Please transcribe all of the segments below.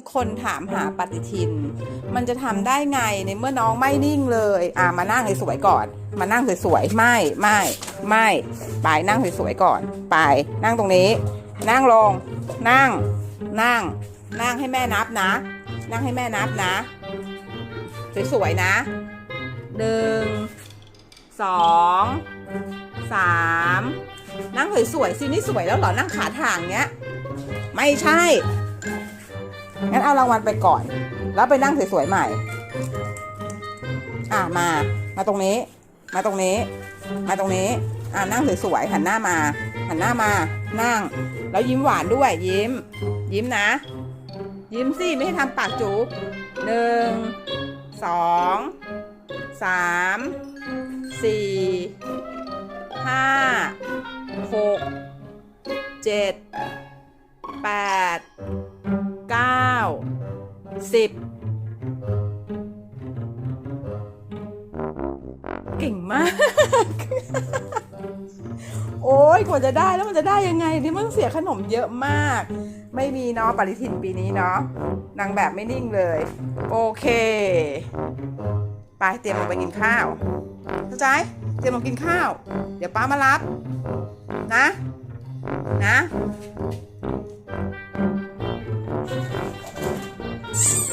ทุกคนถามหาปฏิทิน มันจะทำได้ไงในเมื่อน้องไม่นิ่งเลย อ่ามานั่งสวยๆก่อน มานั่งสวยๆไม่ไม่ไม่ไปนั่งสวยๆก่อน ไปนั่งตรงนี้ นั่งลง นั่ง นั่ง นั่งให้แม่นับนะ นั่งให้แม่นับนะ สวยๆนะหนึ่งสองสามนั่งสวยๆสินี่สวยแล้วเหรอนั่งขาถ่างเงี้ย ไม่ใช่ งั้นเอารางวัลไปก่อน แล้วไปนั่งสวยๆใหม่ อะมา มาตรงนี้ มาตรงนี้ มาตรงนี้ อะนั่งสวยๆหันหน้ามา หันหน้ามา นั่ง แล้วยิ้มหวานด้วย ยิ้ม ยิ้มนะ ยิ้มสิไม่ให้ทำปากจูบหนึ่งสองสามสี่ห้าหกเจ็ดแปดเก้า สิบเก่งมาก โอ้ยกว่าจะได้แล้วมันจะได้ยังไงนี่มันเสียขนมเยอะมาก ไม่มีเนาะปฏิทินปีนี้เนาะนางแบบไม่นิ่งเลย โอเค ไปเตรียมลงไปกินข้าวเข้าใจเตรียมลงกินข้าว เดี๋ยวป้ามารับ นะ นะ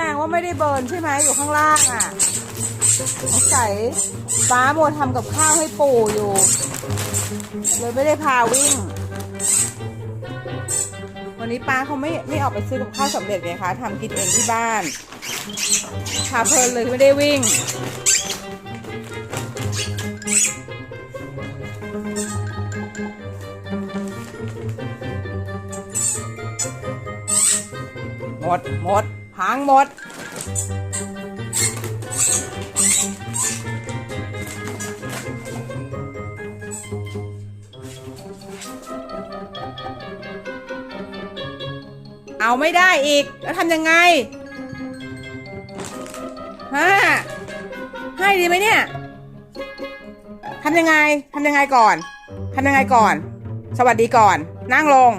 ดงว่าไม่ได้เบิร์นใช่ไหมอยู่ข้างล่างอะสงสัยป้าโมทำกับข้าวให้ปู่อยู่ เลยไม่ได้พาวิ่ง วันนี้ป้าเขาไม่ไม่ออกไปซื้อกับข้าวสำเร็จไงคะทำกินเองที่บ้านพาเพลินเลยไม่ได้วิ่งหมดหมด พังหมด เอาไม่ได้อีก แล้วทำยังไงฮะให้ดีไหมเนี่ยทำยังไงทำยังไงก่อนทำยังไงก่อน สวัสดีก่อน นั่งลง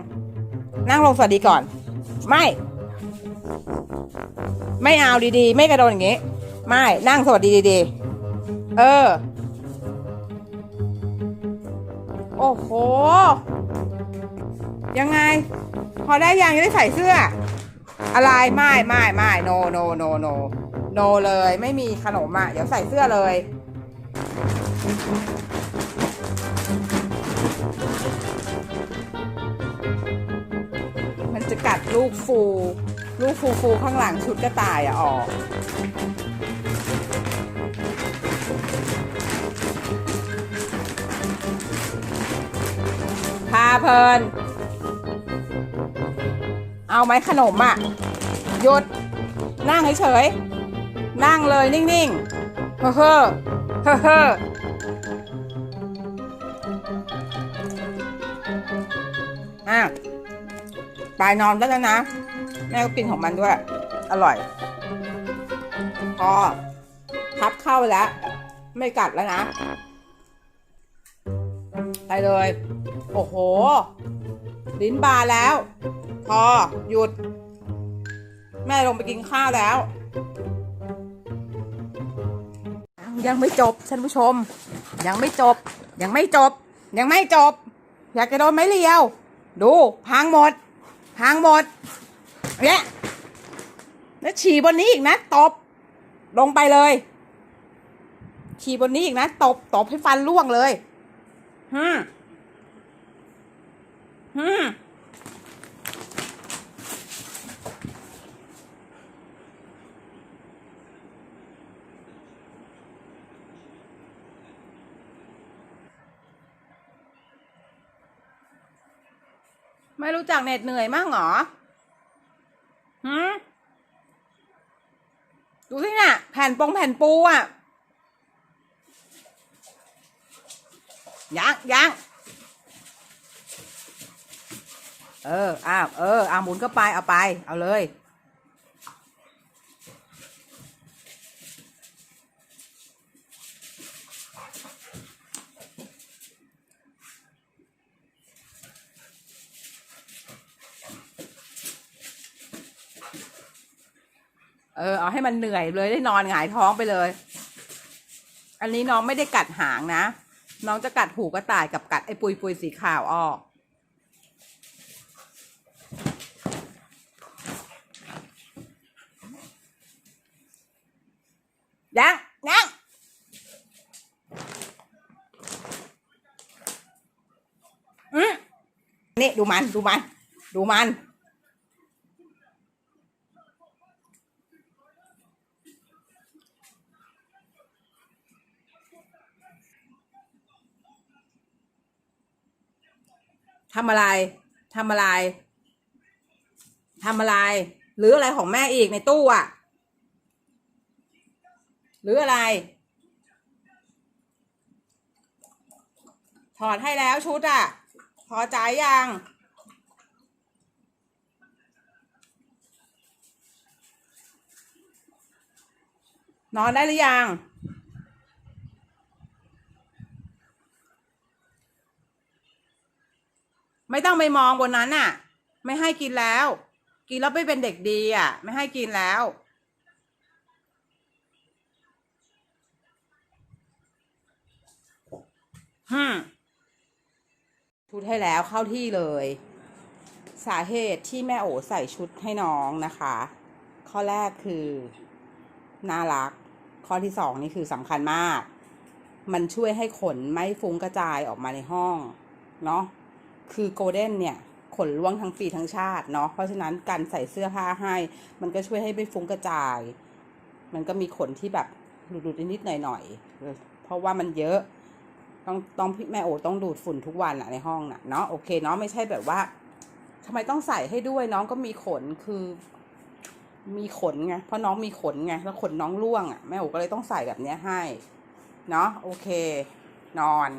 นั่งลงสวัสดีก่อน ไม่ ไม่เอาดีๆ ไม่กระโดดอย่างงี้ ไม่นั่งสวัสดีดีๆ เออ โอ้โห ยังไง พอได้ยังจะได้ใส่เสื้อ อะไรไม่ไม่ไม่โนโนโนโนโนเลย ไม่มีขนมอะ เดี๋ยวใส่เสื้อเลยมันจะกัดลูกฟู ลูกฟูฟูข้างหลังชุดกระต่ายอะออกพาเพลิน เอาไหมขนมอะหยุด นั่งเฉยๆนั่งเลยนิ่งๆ เฮ้อเฮ้อเฮ้อเฮ้ออะปนอนได้แล้วนะ แม่ก็กินของมันด้วย อร่อย พอพับเข้าแล้ว ไม่กัดแล้วนะ ไปเลย โอ้โห ลิ้นบาแล้ว พอหยุด แม่ลงไปกินข้าวแล้ว ยังไม่จบท่านผู้ชม ยังไม่จบ ยังไม่จบ ยังไม่จบ อยากจะโดนไม้เรียว ดูพังหมดพังหมด เนี่ยแล้วฉี่บนนี้อีกนะ ตบ ลงไปเลย ฉี่บนนี้อีกนะ ตบ ตบให้ฟันร่วงเลยฮึฮึไม่รู้จักเหน็ดเหนื่อยมากหรอ ดูสิน่ะ แผ่นปงแผ่นปูอะยังยังเอออ้าวเอออาหมุนก็ไป เอาไป เอาเลย เออเอาให้มันเหนื่อยเลยได้นอนหงายท้องไปเลย อันนี้น้องไม่ได้กัดหางนะ น้องจะกัดหูกระต่ายกับกัดไอ้ปุยปุยสีขาวออกยังยังอืมนี่ดูมันดูมัน ดูมัน ทำอะไรทำอะไรทำอะไร หรืออะไรของแม่อีกในตู้อะหรืออะไร ถอดให้แล้วชุดอะพอใจยัง นอนได้หรือยัง ไม่ต้องไปมองบนนั้นน่ะ ไม่ให้กินแล้ว กินแล้วไม่เป็นเด็กดีอะ ไม่ให้กินแล้ว ฮึชุดให้แล้วเข้าที่เลย สาเหตุที่แม่โอใส่ชุดให้น้องนะคะ ข้อแรกคือ น่ารัก ข้อที่สองนี่คือสำคัญมาก มันช่วยให้ขนไม่ฟุ้งกระจายออกมาในห้อง เนาะ คือโกลเด้นเนี่ยขนร่วงทั้งปีทั้งชาติเนาะเพราะฉะนั้นการใส่เสื้อผ้าให้ มันก็ช่วยให้ไม่ฟุ้งกระจาย มันก็มีขนที่แบบหลุดๆนิดๆหน่อยๆเพราะว่ามันเยอะต้องต้องพี่แม่โอต้องดูดฝุ่นทุกวันอะในห้องน่ะเนาะโอเคเนาะไม่ใช่แบบว่าทำไมต้องใส่ให้ด้วยน้องก็มีขนคือ มีขนไงเพราะน้องมีขนไงแล้วขนน้องร่วงอะแม่โอก็เลยต้องใส่แบบเนี้ยให้ เนาะโอเค นอน